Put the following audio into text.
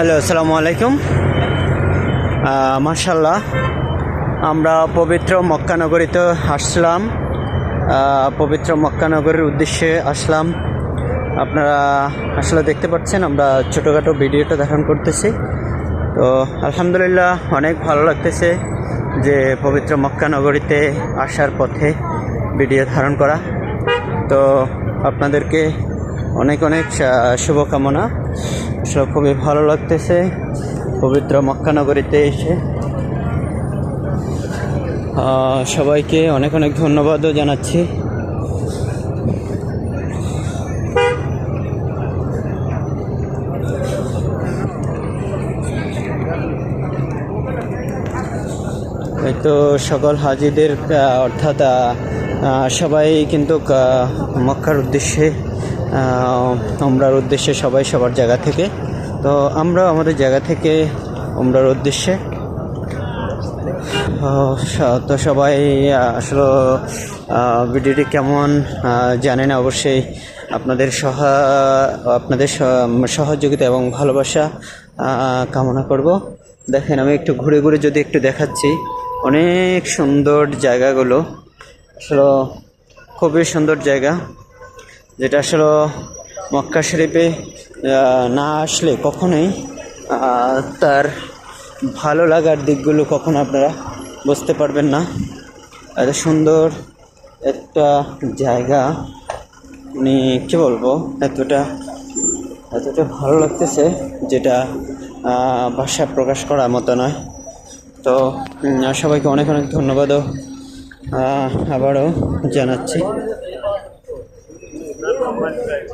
Hello, আসসালামু আলাইকুম। মার্শাল্লাহ আমরা পবিত্র মক্কানগরীতে আসলাম। পবিত্র মক্কানগরীর উদ্দেশ্যে আসলাম। আপনারা আসলে দেখতে পাচ্ছেন, আমরা ছোটোখাটো ভিডিওটা ধারণ করতেছি। তো, আলহামদুলিল্লাহ, অনেক ভালো লাগতেছে যে পবিত্র মক্কানগরীতে আসার পথে ভিডিও ধারণ করা। তো, আপনাদেরকে অনেক অনেক শুভকামনা। আসলে খুবই ভালো লাগতেছে। পবিত্র মক্কানগরীতে এসে। সবাইকে অনেক অনেক ধন্যবাদও জানাচ্ছি। তো সকল হাজিদের অর্থাৎ সবাই কিন্তু মক্কার উদ্দেশ্যে আহ, উমরার উদ্দেশ্যে সবাই সবার জায়গা থেকে। তো আমরা আমাদের জায়গা থেকে উমরার উদ্দেশ্যে। তো সবাই আসলে ভিডিওটি কেমন জানেন অবশ্যই আপনাদের সহা আপনাদের সহযোগিতা এবং ভালোবাসা কামনা করব। দেখেন আমি একটু ঘুরে ঘুরে যদি একটু দেখাচ্ছি অনেক সুন্দর জায়গাগুলো। আসলে খুবই সুন্দর জায়গা। যেটা আসলে মক্কা শরীফে না আসলে কখনোই তার ভালো লাগার দিকগুলো কখনো আপনারা বুঝতে পারবেন না। এত সুন্দর একটা জায়গা মানে কী বলব, এতটা এতটা ভালো লাগতেছে যেটা ভাষা প্রকাশ করার মতো নয়। তো সবাইকে অনেক অনেক ধন্যবাদও আবারও জানাচ্ছি। mais velho.